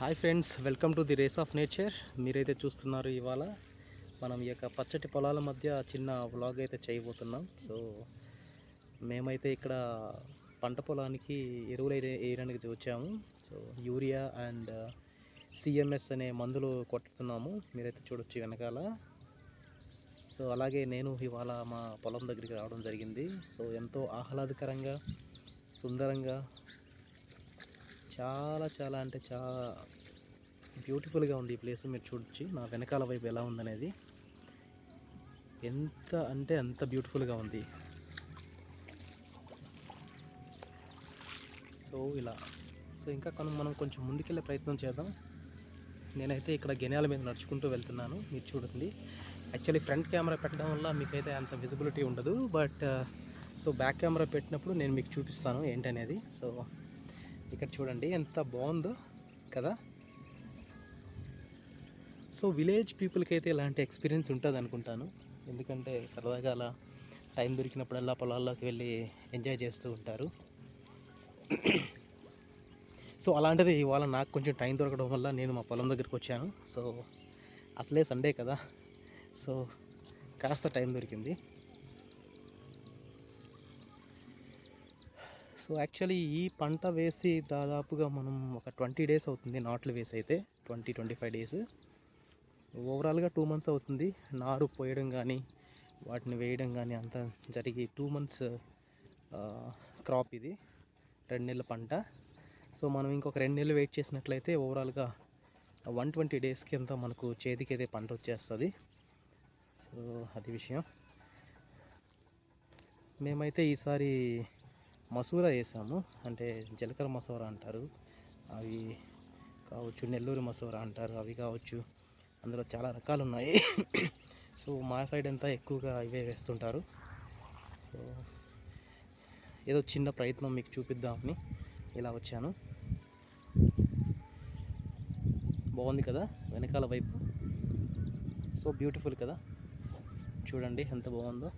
Hi friends welcome to the race of nature. మీరైతే చూస్తున్నారు ఇవాళ మనం ఈ యొక్క పచ్చటి పొలాల మధ్య చిన్న వ్లాగ్ అయితే చేయబోతున్నాం. సో మేమైతే ఇక్కడ పంట పొలానికి ఎరువులు అయితే వేయడానికి వచ్చాము. So urea and uh, CMS అనే మందులు కొట్టుతున్నాము. మీరైతే చూడొచ్చు వెనకాల. సో అలాగే నేను ఇవాళ మా పొలం దగ్గరికి రావడం జరిగింది. సో ఎంతో ఆహ్లాదకరంగా సుందరంగా చాలా చాలా అంటే చాలా బ్యూటిఫుల్గా ఉంది ఈ ప్లేస్ మీరు చూడొచ్చు నా వెనకాల వైపు ఎలా ఉందనేది. ఎంత అంటే అంత బ్యూటిఫుల్గా ఉంది. సో ఇలా. సో ఇంకా మనం మనం కొంచెం ముందుకెళ్ళే ప్రయత్నం చేద్దాం. నేనైతే ఇక్కడ గెనాల మీద నడుచుకుంటూ వెళ్తున్నాను. మీరు చూడండి. యాక్చువల్లీ ఫ్రంట్ కెమెరా పెట్టడం వల్ల మీకైతే అంత విజిబిలిటీ ఉండదు. బట్ సో బ్యాక్ కెమెరా పెట్టినప్పుడు నేను మీకు చూపిస్తాను ఏంటనేది. సో ఇక్కడ చూడండి ఎంత బాగుందో కదా? సో విలేజ్ పీపుల్కి అయితే ఇలాంటి ఎక్స్పీరియన్స్ ఉంటుంది అనుకుంటాను ఎందుకంటే సరదాగా అలా టైం దొరికినప్పుడల్లా పొలాల్లోకి వెళ్ళి ఎంజాయ్ చేస్తూ ఉంటారు. సో అలాంటిది ఇవాళ నాకు కొంచెం టైం దొరకడం వల్ల నేను మా పొలం దగ్గరికి వచ్చాను. సో అసలే సండే కదా. సో కాస్త టైం దొరికింది. సో యాక్చువల్లీ ఈ పంట వేసి దాదాపుగా మనం ఒక ట్వంటీ డేస్ అవుతుంది నాట్లు వేసి అయితే ట్వంటీ ట్వంటీ ఫైవ్ డేస్. ఓవరాల్గా టూ మంత్స్ అవుతుంది. నారు పోయడం కానీ వాటిని వేయడం కానీ అంతా జరిగి టూ మంత్స్ క్రాప్ ఇది రెండు నెలల పంట. సో మనం ఇంకొక రెండు నెలలు వెయిట్ చేసినట్లయితే ఓవరాల్గా వన్ ట్వంటీ డేస్కి కింద మనకు చేతికి అయితే పంట వచ్చేస్తుంది. సో అది విషయం. మేమైతే ఈసారి మసూర వేసాము. అంటే జీలకర్ర మసూర అంటారు. అవి కావచ్చు నెల్లూరు మసూర అంటారు. అవి కావచ్చు. అందులో చాలా రకాలు ఉన్నాయి సో మా సైడ్ అంతా ఎక్కువగా ఇవే వేస్తుంటారు. సో ఏదో చిన్న ప్రయత్నం మీకు చూపిద్దామని ఇలా వచ్చాను. బాగుంది కదా? వెనకాల వైపు. సో బ్యూటిఫుల్ కదా? చూడండి ఎంత బాగుందో.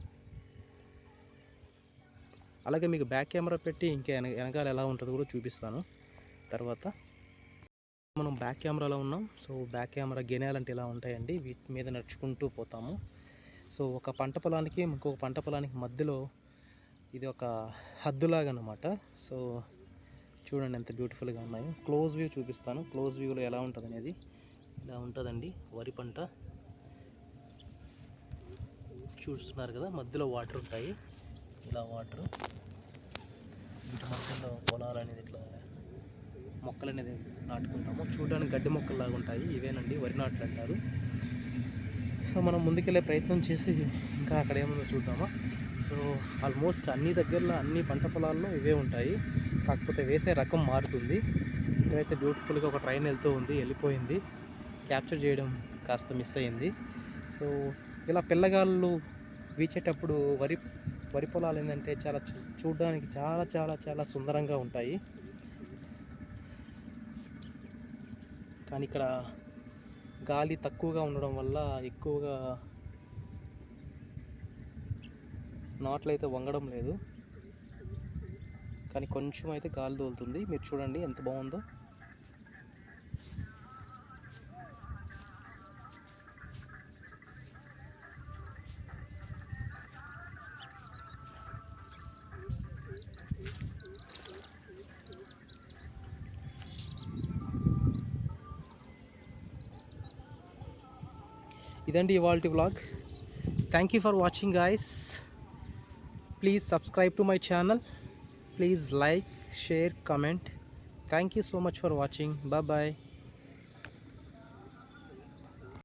అలాగే మీకు బ్యాక్ కెమెరా పెట్టి ఇంకా వెనకాల ఎలా ఉంటుందో కూడా చూపిస్తాను. తర్వాత మనం బ్యాక్ కెమెరాలో ఉన్నాం. సో బ్యాక్ కెమెరా గెనాలంటే ఇలా ఉంటాయండి? వీటి మీద నడుచుకుంటూ పోతాము. సో ఒక పంట పొలానికి ఇంకొక పంట పొలానికి మధ్యలో ఇది ఒక హద్దులాగా అనమాట సో చూడండి ఎంత బ్యూటిఫుల్గా ఉన్నాయో. క్లోజ్ వ్యూ చూపిస్తాను. క్లోజ్ వ్యూలో ఎలా ఉంటుంది అనేది ఇలా ఉంటుందండి. వరి పంట. చూస్తున్నారు కదా మధ్యలో వాటర్ ఉంటాయి. ఇలా వాటర్. వీటి మొత్తంలో పొలాలు అనేది ఇట్లా మొక్కలు అనేది నాటుకుంటాము. చూడడానికి గడ్డి మొక్కల్లాగా ఉంటాయి. ఇవేనండి వరి నాట్లు అంటారు. సో మనం ముందుకెళ్ళే ప్రయత్నం చేసి ఇంకా అక్కడ ఏముందో చూద్దామా. సో ఆల్మోస్ట్ అన్ని దగ్గరలో అన్ని పంట పొలాల్లో ఇవే ఉంటాయి. కాకపోతే వేసే రకం మారుతుంది. ఇక్కడైతే బ్యూటిఫుల్గా ఒక ట్రైన్ వెళ్తూ ఉంది వెళ్ళిపోయింది. క్యాప్చర్ చేయడం కాస్త మిస్ అయ్యింది. సో ఇలా పిల్లగాళ్ళు వీచేటప్పుడు వరి వరి పొలాలు ఏంటంటే చాలా చూ చూడడానికి చాలా చాలా చాలా సుందరంగా ఉంటాయి. కానీ ఇక్కడ గాలి తక్కువగా ఉండడం వల్ల ఎక్కువగా నాట్లు అయితే వంగడం లేదు. కానీ కొంచెం అయితే గాలి తోలుతుంది. మీరు చూడండి ఎంత బాగుందో. ఇదండి ఇవాళ vlog thank you for watching guys please subscribe to my channel please like share comment thank you so much for watching bye bye